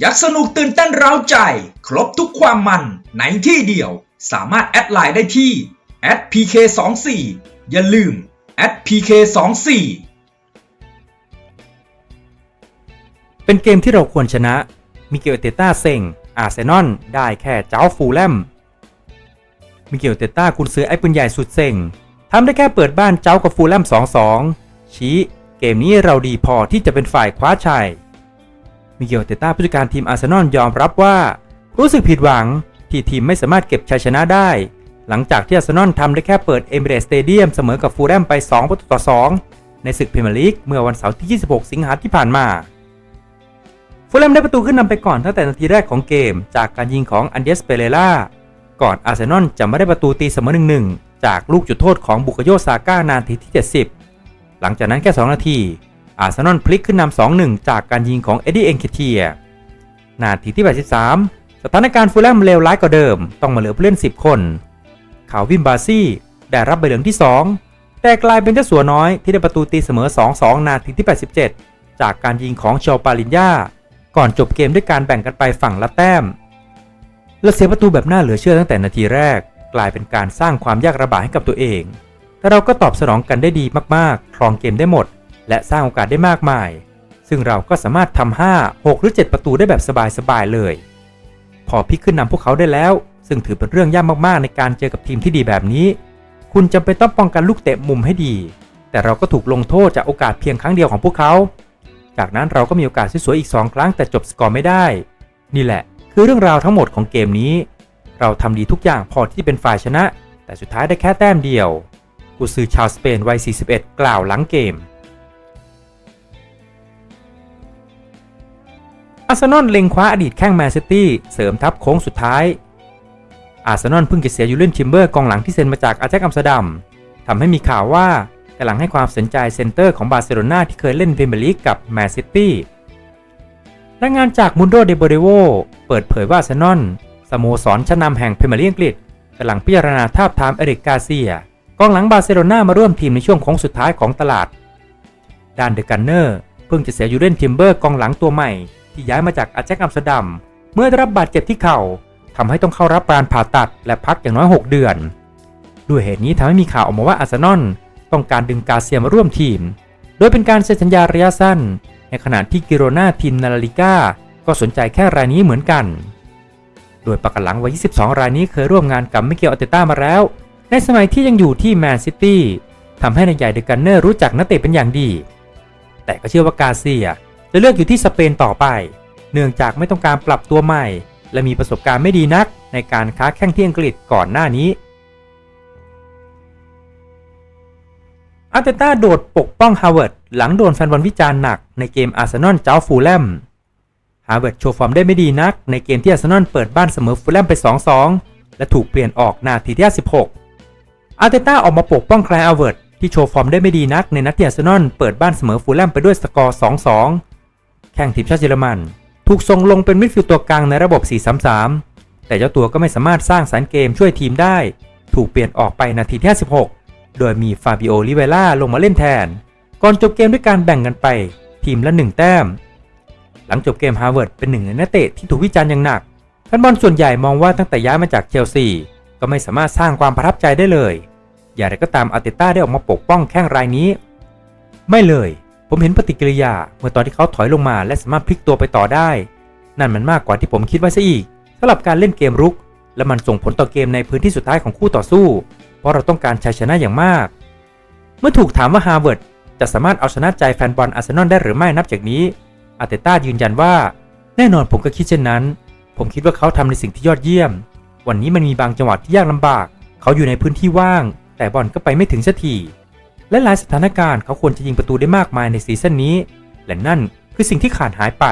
ยักสนุกตื่นเต้นเร้าใจ ครบทุกความมันในที่เดียว สามารถแอดไลน์ได้ที่ @pk24 อย่าลืม @pk24 เป็นเกมที่เราควรชนะ มิเกลเตต้าเซ็ง อาร์เซนอลได้แค่เจ้าฟูลแลม มิเกลเตต้ากุนซื้อไอ้ปืนใหญ่สุดเซ็งทำได้แค่เปิดบ้านเจ้ากับฟูลแลม 2-2 ชี้เกมนี้เราดีพอที่จะเป็นฝ่ายคว้าชัย มิเกลเตต้าผู้จัดการทีมอาร์เซนอลยอมรับว่า รู้สึกผิดหวังที่ทีมไม่สามารถเก็บชัยชนะได้ หลังจากที่อาร์เซนอลทำได้แค่เปิดเอมิเรสสเตเดียมเสมอกับฟูลแลมไป 2 ประตูต่อ 2 ในศึกพรีเมียร์ลีกเมื่อวันเสาร์ที่ 26 สิงหาที่ผ่านมาฟูลแลมได้ประตูขึ้นนำไปก่อนตั้งแต่นาทีแรกของเกม จากการยิงของอันเดสเปเรล่าก่อนอาร์เซนอลจะไม่ได้ประตูตีเสมอ 1-1 จากลูกจุดโทษของบุคโยซาก้านาทีที่ 70 หลังจากนั้นแค่ 2 นาที อาร์เซนอลพลิกขึ้นนำ2-1 จากการยิงของเอ็ดดี้เอ็นเคเทีย นาทีที่ 83 สถานการณ์ฟูลแลมเลวร้ายกว่าเดิม ต้องมาเหลือผู้เล่น 10 คนข่าววินบาซี่ ได้รับใบเหลืองที่ 2 แต่กลายเป็นเจ้าสัวน้อยที่ได้ประตูตีเสมอ 2-2 นาทีที่ 87 จากการยิงของเชลปาลินยาก่อนจบเกมด้วยการแบ่งกันไปฝั่งละแต้ม และเสียประตูแบบน่าเหลือเชื่อตั้งแต่นาทีแรก กลายเป็นการสร้างความยากระบายให้กับตัวเอง แต่เราก็ตอบสนองกันได้ดีมากๆ ครองเกมได้หมด และสร้างโอกาสได้มากมาย ซึ่งเราก็สามารถทำ5 6 หรือ 7 ประตูได้แบบสบายๆเลย พอพิกขึ้นนำพวกเขาได้แล้ว ซึ่งถือเป็นเรื่องยากมากๆ ในการเจอกับทีมที่ดีแบบนี้ คุณจำเป็นต้องป้องกันลูกเตะมุมให้ดี แต่เราก็ถูกลงโทษจากโอกาสเพียงครั้งเดียวของพวกเขา จากนั้นเราก็มีโอกาสสวยๆอีก 2 ครั้งแต่จบสกอร์ไม่ได้ นี่แหละ คือเรื่องราวทั้งหมดของเกมนี้ เราทำดีทุกอย่างพอที่เป็นฝ่ายชนะ แต่สุดท้ายได้แค่แต้มเดียวกุซือชาวสเปนวัย 41 กล่าวหลังเกม อาร์เซนอลเล็งคว้าอดีตแข้งแมนซิตี้เสริมทัพโค้งสุดท้าย อาร์เซนอลเพิ่งจะเสียยูเลนชิมเบอร์กองหลังที่เซ็นมาจากอาแจ็คอัมสเตอร์ดัมทำให้มีข่าวว่ากำลังให้ความสนใจเซนเตอร์ของบาร์เซโลนาที่เคยเล่นพรีเมียร์ลีกกับแมนซิตี้รายงานจากมุนโดเดโบเรโวเปิดเผยว่าอาร์เซนอลสโมสรชั้นนำแห่งพรีเมียร์ลีกอังกฤษกำลังพิจารณาทาบทามเอริกกาเซียกองหลังบาร์เซโลนามาร่วมทีมในช่วงโค้งสุดท้ายของตลาดด้านเดอะกันเนอร์เพิ่งจะเสียยูเลนทิมเบอร์กองหลังตัวใหม่ ที่ย้ายมาจากอาแจ็คอัมสเตอร์ดัมเมื่อได้รับบาดเจ็บที่เข่าทำให้ต้องเข้ารับการผ่าตัดและพักอย่างน้อย 6 เดือน ด้วยเหตุนี้ทำให้มีข่าวออกมาว่าอาร์เซนอลต้องการดึงกาเซียมาร่วมทีม โดยเป็นการเซ็นสัญญาระยะสั้น ในขณะที่กิโรนาทีมนาลาลิก้าก็สนใจแค่รายนี้เหมือนกัน โดยปากหลังวัย 22 รายนี้เคยร่วมงานกับมิเกลอัลเตต้ามาแล้ว ในสมัยที่ยังอยู่ที่แมนซิตี้ทำให้นายใหญ่เดอะกันเนอร์รู้จักนักเตะเป็นอย่างดี แต่ก็เชื่อว่ากาเซีย จะเลือกอยู่ที่สเปนต่อไป เนื่องจากไม่ต้องการปรับตัวใหม่ และมีประสบการณ์ไม่ดีนักในการค้าแข่งที่อังกฤษก่อนหน้านี้อาร์เตต้าโดดปกป้องฮาวเวิร์ดหลังโดนแฟนบอลวิจารณ์หนักในเกมอาร์เซนอลเจ้าฟูลแลมฮาวเวิร์ดโชว์ฟอร์มได้ไม่ดีนักในเกมที่อาร์เซนอลเปิดบ้านเสมอฟูลแลมไป 2-2 และถูกเปลี่ยนออกนาทีที่ 16 อาร์เตต้าออกมาปกป้องแคลร์ฮาวเวิร์ดที่โชว์ฟอร์มได้ไม่ดีนักในนัดที่อาร์เซนอลเปิดบ้านเสมอฟูลแลมไปด้วยสกอร์ 2-2 แข่งทีมชาติเยอรมัน ถูกส่งลงเป็นมิดฟิลด์ตัวกลางในระบบ 4-3-3 แต่เจ้าตัวก็ไม่สามารถสร้างสรรค์เกมช่วยทีมได้ ถูกเปลี่ยนออกไปนาทีที่ 16 โดยมีฟาบิโอลิเวล่าลงมาเล่นแทน ก่อนจบเกมด้วยการแบ่งกันไป ทีมละ 1 แต้ม หลังจบเกมฮาร์วาร์ดเป็นหนึ่งในนักเตะที่ถูกวิจารณ์อย่างหนักแฟนบอลส่วนใหญ่มองว่าตั้งแต่ย้ายมาจากเชลซีก็ไม่สามารถสร้างความประทับใจได้เลย อย่างไรก็ตามอาร์เตต้าได้ออกมาปกป้องแข้งรายนี้ ไม่เลย ผมเห็นปฏิกิริยาเมื่อตอนที่เขาถอยลงมาและสามารถพลิกตัวไปต่อได้ นั่นมันมากกว่าที่ผมคิดไว้ซะอีกสำหรับการเล่นเกมรุก และมันส่งผลต่อเกมในพื้นที่สุดท้ายของคู่ต่อสู้ เพราะเราต้องการชัยชนะอย่างมาก เมื่อถูกถามว่าฮาร์วาร์ดจะสามารถเอาชนะใจแฟนบอลอาร์เซนอลได้หรือไม่นับจากนี้อาร์เตต้ายืนยันว่า แน่นอนผมก็คิดเช่นนั้น ผมคิดว่าเขาทำในสิ่งที่ยอดเยี่ยม วันนี้มันมีบางจังหวะที่ยากลำบาก เขาอยู่ในพื้นที่ว่าง แต่บอลก็ไปไม่ถึงสักที และหลายสถานการณ์เขาควรจะยิงประตูได้มากมายในซีซั่นนี้ และนั่นคือสิ่งที่ขาดหายไป